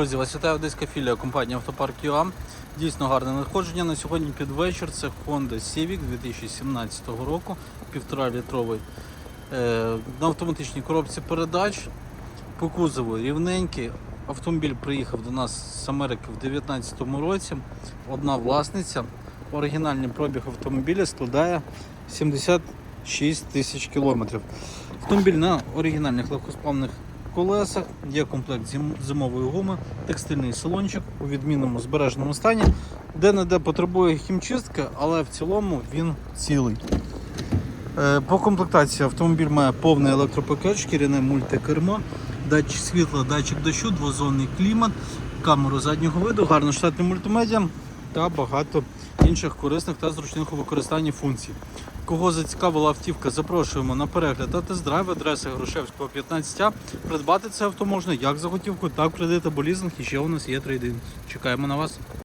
Друзі, вас одеська філія компанії Автопарк ЮА. Дійсно гарне надходження. На сьогодні під вечір це Honda Civic 2017 року, 1,5 літровий. Е, на автоматичній коробці передач. По кузову рівненький. Автомобіль приїхав до нас з Америки в 2019 році. Одна власниця. Оригінальний пробіг автомобіля складає 76 тисяч кілометрів. Автомобіль на оригінальних легкосплавних колесах, є комплект зимової гуми, текстильний салончик у відмінному збереженому стані, де не де потребує хімчистки, але в цілому він цілий. Е, По комплектації автомобіль має повний електропакет, шкіряне мультикермо, датчик світла, датчик дощу, двозонний клімат, камеру заднього виду, гарно штатний мультимедіа та багато інших корисних та зручних у використанні функцій. Кого зацікавила автівка, запрошуємо на перегляд та тест-драйв адреси Грушевського 15А. Придбати це авто можна як за готівку, так кредит або лізинг. І ще у нас є трейдинг. Чекаємо на вас.